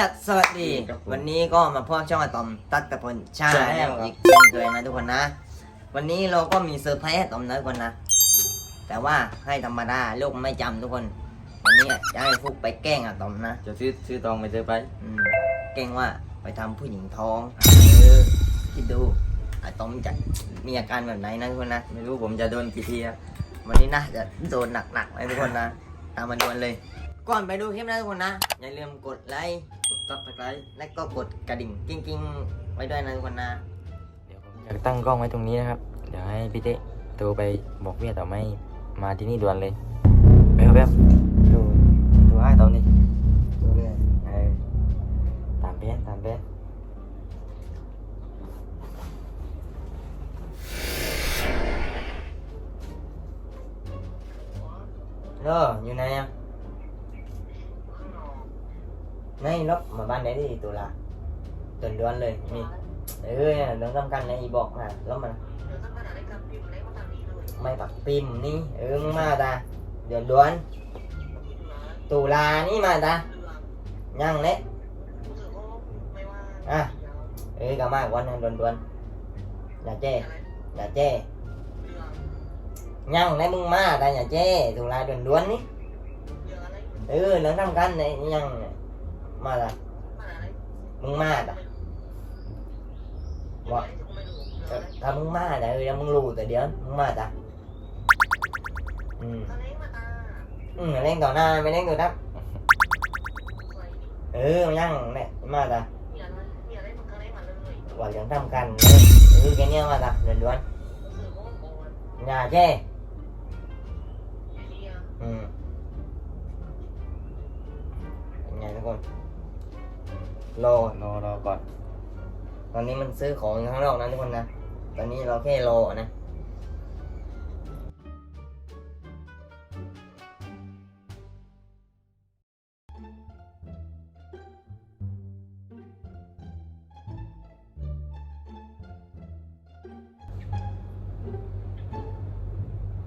ดักสวัสดี ครับผมวันนี้ก็มาพบช่องอะตอมตัดตะพลชาใช่แนลครับ อีกเช่นเคยนะทุกคนนะ วันนี้เราก็มีเซอร์ไพรส์อะตอมนะทุกคนนะ แต่ว่าให้ธรรมดาลูกไม่จำทุกคน วันนี้จะให้ฟุกไปแกล้งอะตอมนะจะซื้อซื้อตองไปซื้อไปอืมแกล้งว่าไปทำผู้หญิงท้องเออคิดดูอะตอมจะมีอาการแบบไหนนะทุกคนนะ ไม่รู้ผมจะโดนกี่ทีครับวันนี้นะจะโดนหนักๆเลยทุกคนนะ ตามมาดวนเลย ก่อนไปดูคลิปนะทุกคนนะ อย่าลืมกดไลค์กดซับสไครต์และก็กดกระดิ่งกิ้งๆ ไว้ด้วยนะทุกคนนะ เดี๋ยวผมจะตั้งกล้องไว้ตรงนี้นะครับ เดี๋ยวให้พี่เต้โทรไปบอกเมียแต่ไม่มาที่นี่ด่วนเลยไปครับแบบดูดูให้ตอนนี้ดูเลยเออตามเปี้ยนตามเปี้ยนเอออยู่ไหนอะ ในรถมาบ้านไหนที่ตัวละจนดือนเลยนี่เออเรื่องสำคัญนะอีบอกนะแล้วมันไม่ปักปิมนี่เออมึงมาตาเดือนเดือนตุลานี่มาตายังเละอะเอ้ยก็มากวันนึงดือนดือนอย่าเจ้อย่าเจ้ยังเลยมึงมาตาอย่าเจ้ตุลาดือนดือนนี่เออเรื่องสำคัญเนี่ยยังเนี่ย มาตามึงมาตาว่าถ้ามึงมาแต่เออแล้วมึงรู้แต่เดี๋ยวมึงมาตาอืมอืมเล่นต่อหน้าไม่เล่นต่อหน้าเออยังเนี่ยมาตาว่าเรื่องสำคัญเลยเออแค่เนี้ยมาตาเดือนเดือนอย่าเจ้อืมเป็นไงทุกคน รอรอรอก่อน ตอนนี้มันซื้อของอยู่ข้างนอกนะทุกคนนะ ตอนนี้เราแค่รอนะ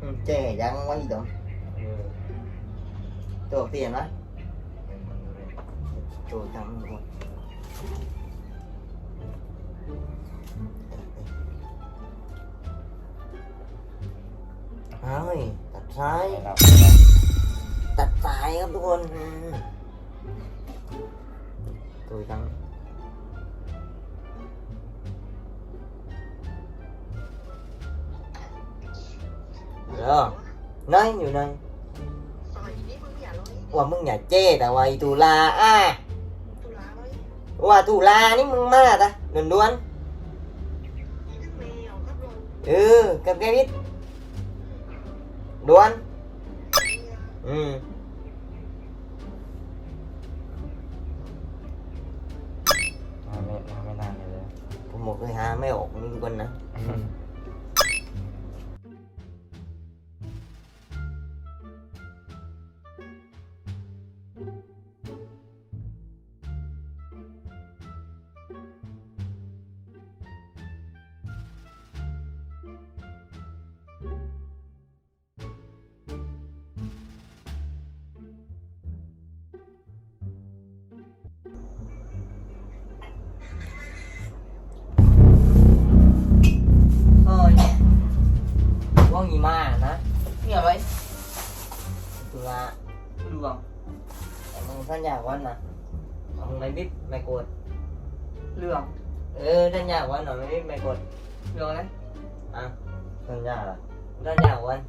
Ừ, chè đang quá gì đó เออตัวเปลี่ยนวะเออมันดูเลยตัวทำทุกค นเฮ้ยตัดซ้ายไม่รับไม่รับตัดสายครับทุกคนอืมตัวทั้งเหรอนั่นอยู่นั่นว่ามึงอย่าเจ้แต่ว่าไอีตุลาอะ ว่าตุลานี่มึงมาตะเดินะสัญญาเหรอสัญญาวัน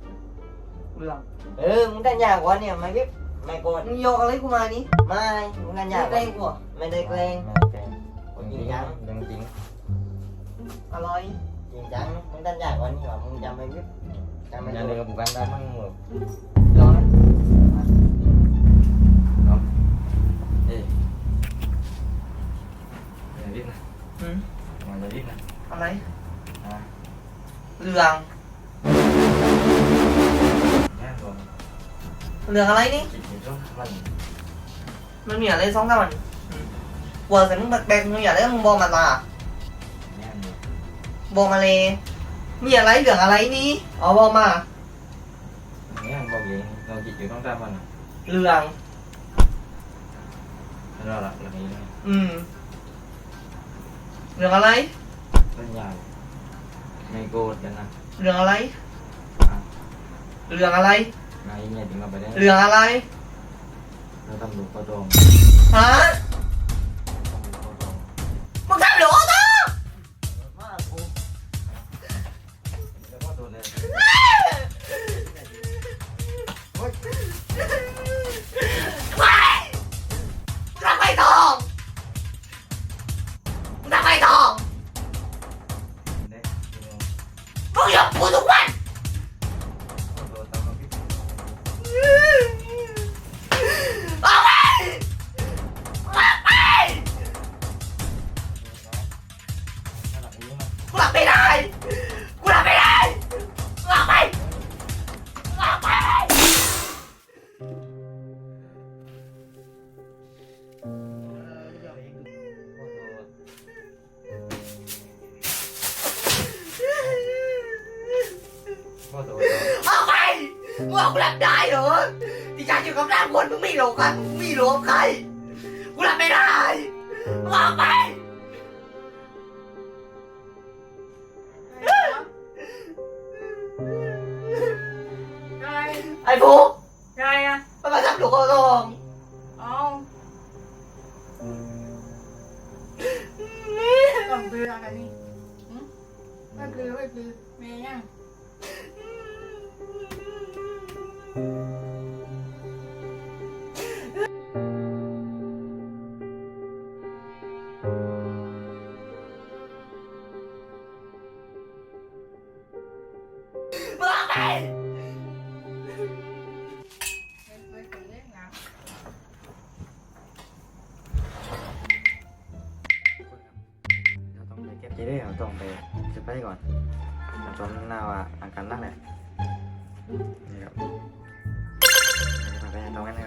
เรื่องเออมึงสัญญาวันเนี่ยไม่บิ๊บไม่กดมึงโยกอะไรกูมานี่ไม่มึงสัญญาไม่วัได้นกูอะไม่ได้แกล้งไม่ได้แกล้งจริงจังจริงจริงอะไรจริงจังมึงสัญญาวันนี่ว่ามึงจะไม่บิ๊บจะไม่อย่ากลืดม bukan dah mang lu เรื่องอะไร eh nah หืม mau jadi nah อะไร nah เรื่อง ya gua เรื่องอะไรนี่ chỉ itu man มันมีอะไรสองสามวันอืมกลัวใส่มึงแบกๆมึงอย่าได้มึงบอกมาตา ya ni บอกมาเลยมีอะไรเรื่องอะไรนี่อ๋อบอกมา ni yang bagi kau chỉ itu kan mana เรื่อง nó เราละหลังนี้นะอืมเรื่องอะไรต้นใหญ่ไม่โกรธกันนะเรื่องอะไร อะเรื่องอะไร นายเนี่ยถึงเราไปได้เรื่องอะไรเราทำลูกกระโดงฮะ มึงเอากูรับได้เหรอที่ฉันอยู่กับร่างคนมึงไม่หลงกันมึงไม่หลงใครกูรับไม่ได้เอาไปไงไอ้ฟุกไงอะมันมาทำหลูกกระทงเอาต้องเบื่อกันนี่หึไม่เบื่อไม่เบื่อแม่ยังเอาไปไม่ไม่เคยเล่นนะเราต้อง เก็บใจด้วยเราต้องไปเก็บไปก่อนมันจนหน้าว่าอาการนักแหละนี่ครับ ไปต